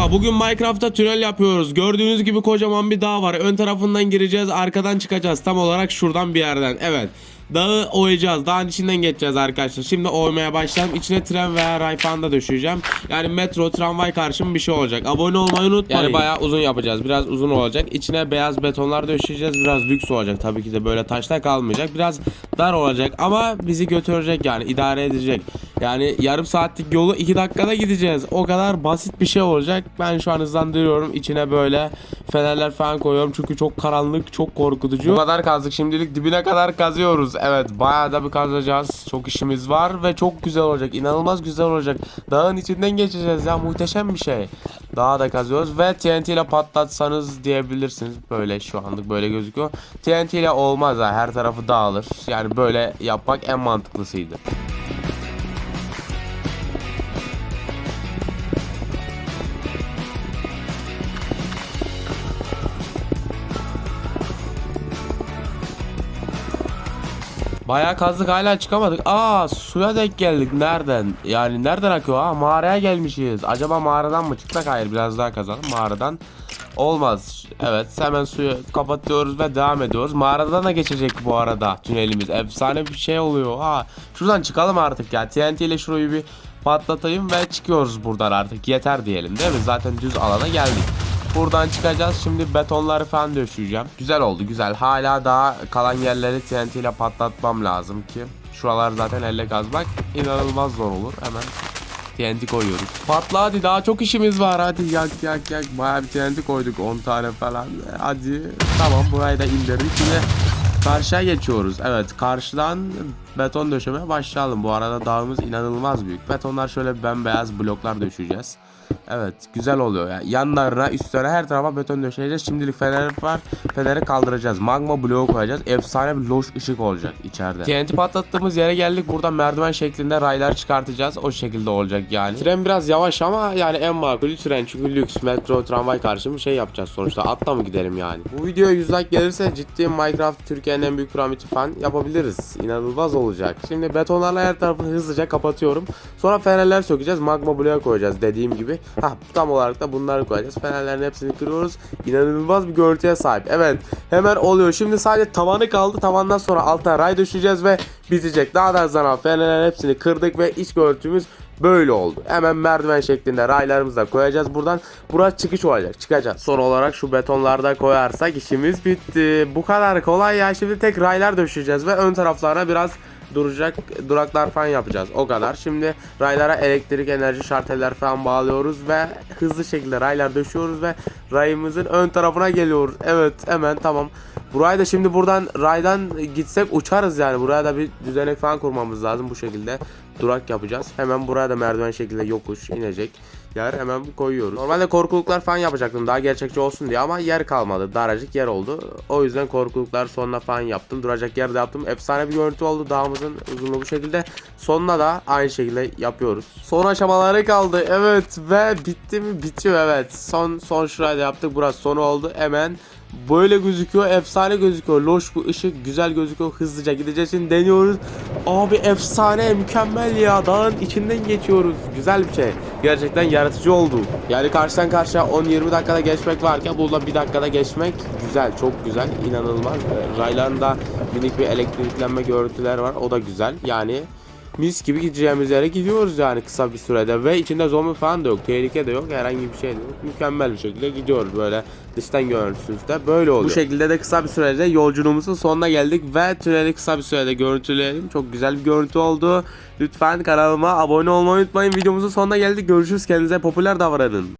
Merhaba, bugün Minecraft'ta tünel yapıyoruz. Gördüğünüz gibi kocaman bir dağ var. Ön tarafından gireceğiz, arkadan çıkacağız. Tam olarak şuradan bir yerden. Evet. Dağı oyacağız. Dağın içinden geçeceğiz arkadaşlar. Şimdi oymaya başlayalım. İçine tren veya ray falan da döşeyeceğim. Yani metro, tramvay karşım bir şey olacak. Abone olmayı unutmayın. Yani bayağı uzun yapacağız. Biraz uzun olacak. İçine beyaz betonlar döşeyeceğiz. Biraz lüks olacak. Tabii ki de böyle taşla kalmayacak. Biraz dar olacak ama bizi götürecek yani idare edecek. Yani yarım saatlik yolu 2 dakikada gideceğiz. O kadar basit bir şey olacak. Ben şu an hızlandırıyorum. İçine böyle fenerler falan koyuyorum. Çünkü çok karanlık, çok korkutucu. Bu kadar kazdık. Şimdilik dibine kadar kazıyoruz. Evet bayağı da bir kazacağız. Çok işimiz var ve çok güzel olacak. İnanılmaz güzel olacak. Dağın içinden geçeceğiz ya. Muhteşem bir şey. Daha da kazıyoruz ve TNT ile patlatsanız diyebilirsiniz. Böyle şu anlık böyle gözüküyor. TNT ile olmaz ha. Her tarafı dağılır. Yani böyle yapmak en mantıklısıydı. Bayağı kazdık hala çıkamadık. Aa suya denk geldik. Nereden? Yani nereden akıyor? Aa mağaraya gelmişiz. Acaba mağaradan mı çıksak? Hayır biraz daha kazalım. Mağaradan olmaz. Evet hemen suyu kapatıyoruz ve devam ediyoruz. Mağaradan da geçecek bu arada tünelimiz. Efsane bir şey oluyor. Ha şuradan çıkalım artık ya. TNT ile şurayı bir patlatayım ve çıkıyoruz buradan artık. Yeter diyelim değil mi? Zaten düz alana geldik. Buradan çıkacağız. Şimdi betonları falan döşeyeceğim. Güzel oldu güzel. Hala daha kalan yerleri TNT ile patlatmam lazım ki. Şuralar zaten elle kazmak inanılmaz zor olur. Hemen TNT koyuyoruz. Patla hadi daha çok işimiz var. Hadi yak yak yak. Bayağı bir TNT koyduk 10 tane falan. Hadi. Tamam burayı da indirdik. Şimdi karşıya geçiyoruz. Evet karşıdan beton döşemeye başlayalım. Bu arada dağımız inanılmaz büyük. Betonlar şöyle bembeyaz bloklar döşeyeceğiz. Evet güzel oluyor ya. Yanlarına üstlerine her tarafa beton döşeyeceğiz. Şimdilik fener var. Feneri kaldıracağız. Magma bloğu koyacağız. Efsane bir loş ışık olacak içeride. TNT patlattığımız yere geldik. Burada merdiven şeklinde raylar çıkartacağız. O şekilde olacak yani. Tren biraz yavaş ama yani en makulü tren. Çünkü lüks metro tramvay karşımı şey yapacağız sonuçta. Atla mı gidelim yani. Bu videoya 100 like gelirse ciddi Minecraft Türkiye'nin en büyük piramidi falan yapabiliriz. İnanılmaz olacak. Şimdi betonlarla her tarafını hızlıca kapatıyorum. Sonra fenerler sökeceğiz. Magma bloğu koyacağız dediğim gibi. Ha tam olarak da bunları koyacağız. Fenerlerin hepsini kırıyoruz. İnanılmaz bir görüntüye sahip. Evet hemen oluyor. Şimdi sadece tavanı kaldı. Tavandan sonra alta ray düşeceğiz ve bitecek. Daha da hızlanan fenerlerin hepsini kırdık ve iç görüntümüz böyle oldu. Hemen merdiven şeklinde raylarımızı da koyacağız buradan. Burası çıkış olacak. Çıkacağız. Son olarak şu betonlarda koyarsak işimiz bitti. Bu kadar kolay ya. Şimdi tek raylar döşeyeceğiz ve ön taraflarına biraz duracak duraklar falan yapacağız. O kadar. Şimdi raylara elektrik, enerji şarteller falan bağlıyoruz ve hızlı şekilde raylar döşüyoruz ve rayımızın ön tarafına geliyoruz. Evet hemen tamam. Burayı da şimdi buradan raydan gitsek uçarız yani. Buraya da bir düzenek falan kurmamız lazım bu şekilde. Durak yapacağız. Hemen buraya da merdiven şekilde yokuş inecek yer hemen koyuyoruz. Normalde korkuluklar falan yapacaktım daha gerçekçi olsun diye ama yer kalmadı. Daracık yer oldu. O yüzden korkuluklar sonuna falan yaptım. Duracak yer de yaptım. Efsane bir görüntü oldu. Dağımızın uzunluğu bu şekilde. Sonuna da aynı şekilde yapıyoruz. Son aşamaları kaldı. Evet ve bitti mi? Bitiyor evet. Son son şurayı da yaptık. Burası sonu oldu. Hemen Böyle gözüküyor. Efsane gözüküyor. Loş bu ışık güzel gözüküyor. Hızlıca gideceğiz. Şimdi deniyoruz. Abi efsane mükemmel ya. Dağın içinden geçiyoruz. Güzel bir şey. Gerçekten yaratıcı oldu. Yani karşıdan karşıya 10-20 dakikada geçmek varken burada bir dakikada geçmek güzel. Çok güzel. inanılmaz. Raylarında minik bir elektriklenme görüntüler var. O da güzel. Yani mis gibi gideceğimiz yere gidiyoruz yani kısa bir sürede ve içinde zombi falan da yok, tehlike de yok, herhangi bir şey de yok. Mükemmel bir şekilde gidiyoruz böyle dıştan görüntüsünüzde böyle oluyor. Bu şekilde de kısa bir sürede yolculuğumuzun sonuna geldik ve tüneli kısa bir sürede görüntüleyelim. Çok güzel bir görüntü oldu. Lütfen kanalıma abone olmayı unutmayın. Videomuzun sonuna geldik. Görüşürüz. Kendinize popüler davranın.